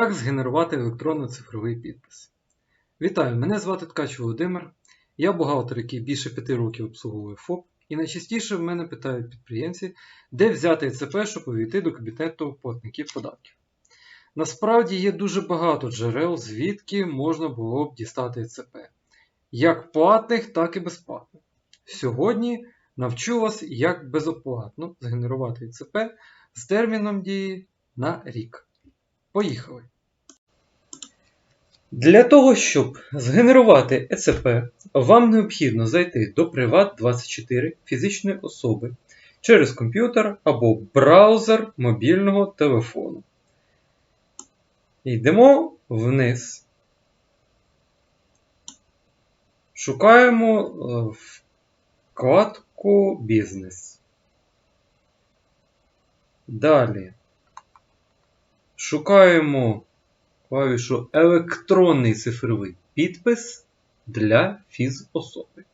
Як згенерувати електронно-цифровий підпис? Вітаю! Мене звати Ткач Володимир. Я бухгалтер, який більше 5 років обслуговує ФОП. І найчастіше в мене питають підприємці, де взяти ЦП, щоб увійти до кабінету платників податків. Насправді є дуже багато джерел, звідки можна було б дістати ЦП. Як платних, так і безплатних. Сьогодні навчу вас, як безоплатно згенерувати ЦП з терміном дії на рік. Поїхали! Для того, щоб згенерувати ЕЦП, вам необхідно зайти до Privat24 фізичної особи через комп'ютер або браузер мобільного телефону. Йдемо вниз. Шукаємо е, вкладку Бізнес. Далі. Шукаємо клавішу Електронний цифровий підпис для фізособи.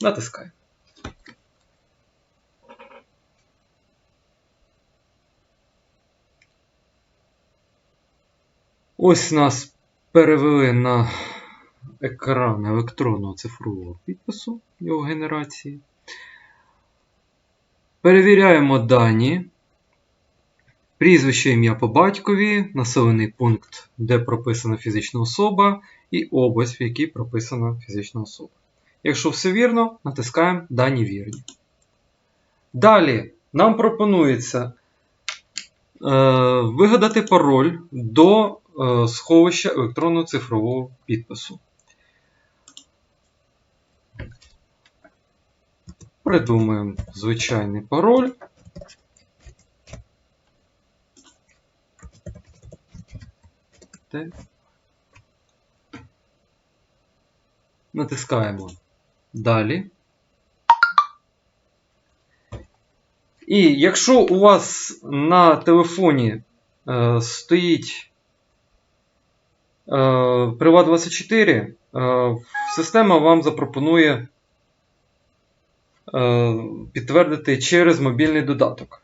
Натискаємо. Ось нас перевели на екран електронного цифрового підпису його генерації. Перевіряємо дані. Прізвище ім'я по батькові, населений пункт, де прописана фізична особа, і область, в якій прописана фізична особа. Якщо все вірно, натискаємо Дані вірні. Далі нам пропонується е, вигадати пароль до е, сховища електронного цифрового підпису. Придумаємо звичайний пароль. Натискаємо Далі. І якщо у вас на телефоні е, стоїть е, Privat24, е, система вам запропонує е, підтвердити через мобільний додаток.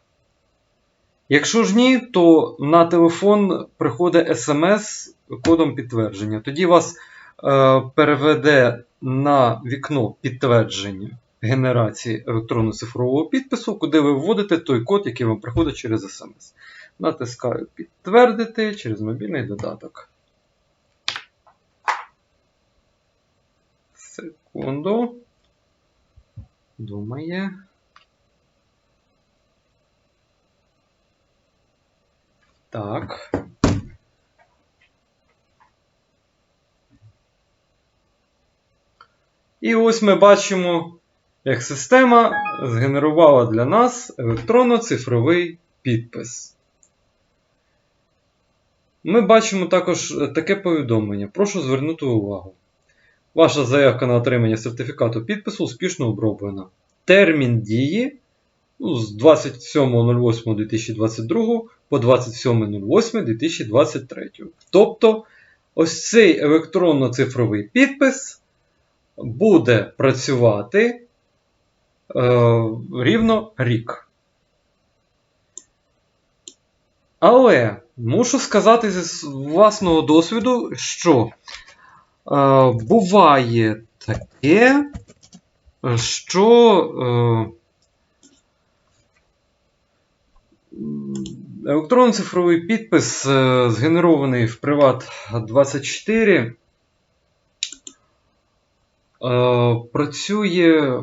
Якщо ж ні, то на телефон приходить смс кодом підтвердження. Тоді вас е, переведе на вікно підтвердження генерації електронно-цифрового підпису, куди ви вводите той код, який вам приходить через смс. Натискаю підтвердити через мобільний додаток. Секунду. Думає. Так. І ось ми бачимо, як система згенерувала для нас електронно-цифровий підпис. Ми бачимо також таке повідомлення. Прошу звернути увагу. Ваша заявка на отримання сертифікату підпису успішно оброблена. Термін дії ну, з 27.08.2022 по 27.08.2023. Тобто, ось цей електронно-цифровий підпис буде працювати е, рівно рік. Але мушу сказати зі власного досвіду, що е, буває таке, що е, електронно цифровий підпис, е, згенерований в Privat24, Е, працює е,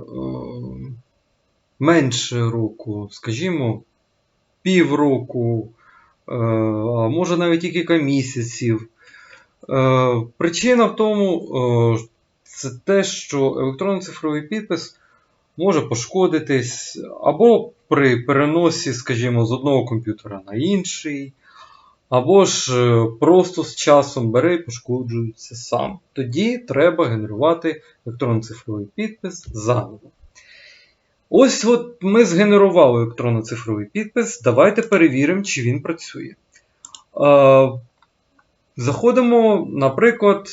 менше року, скажімо, півроку, а може навіть і кілька місяців. Причина в тому, це те, що електронний цифровий підпис може пошкодитись або при переносі, скажімо, з одного комп'ютера на інший, або ж е, просто з часом бере і пошкоджується сам. Тоді треба генерувати електронно-цифровий підпис заново. Ось от ми згенерували електронно-цифровий підпис. Давайте перевіримо, чи він працює. Заходимо, наприклад,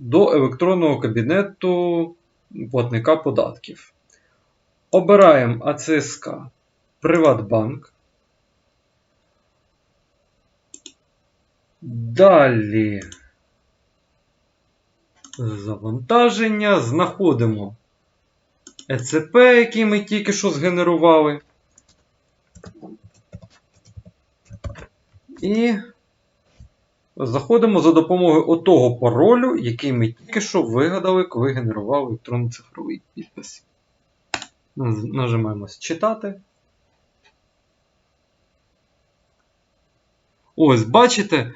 до електронного кабінету платника податків. Обираємо АЦСК Приватбанк. Далі. Завантаження. Знаходимо ЕЦП, який ми тільки що згенерували. І заходимо за допомогою отого паролю, який ми тільки що вигадали, коли генерували електронно-цифровий підпис. Нажимаємо читати. Ось, бачите,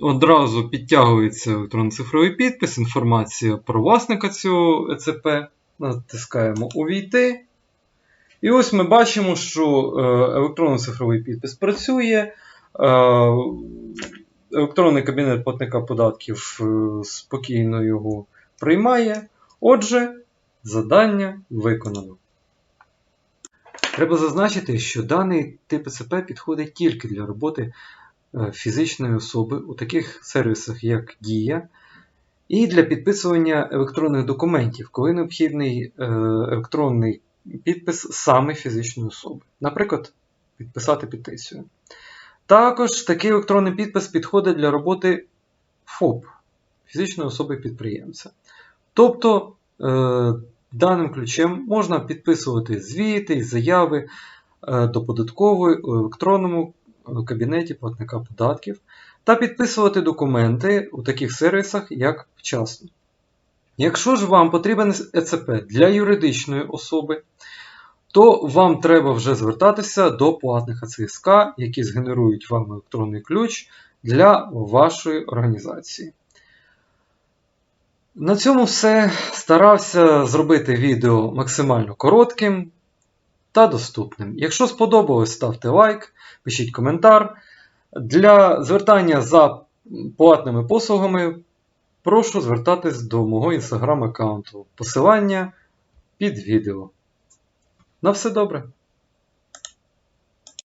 одразу підтягується електронно-цифровий підпис, інформація про власника цього ЕЦП. Натискаємо Увійти. І ось ми бачимо, що е, електронно-цифровий підпис працює. е, Електронний кабінет платника податків е, спокійно його приймає. Отже, завдання виконано. Треба зазначити, що даний тип ЕЦП підходить тільки для роботи е, фізичної особи у таких сервісах, як Дія, і для підписування електронних документів, коли необхідний е, електронний підпис саме фізичної особи. Наприклад, підписати петицію. Також такий електронний підпис підходить для роботи ФОП фізичної особи підприємця. Тобто, е, даним ключем можна підписувати звіти, заяви е, до податкової у електронному е, кабінеті платника податків та підписувати документи у таких сервісах, як вчасно. Якщо ж вам потрібен ЕЦП для юридичної особи, то вам треба вже звертатися до платних АЦСК, які згенерують вам електронний ключ для вашої організації. На цьому все. Старався зробити відео максимально коротким та доступним. Якщо сподобалось, ставте лайк, пишіть коментар. Для звертання за платними послугами прошу звертатись до мого інстаграм аккаунту. Посилання під відео. На все добре!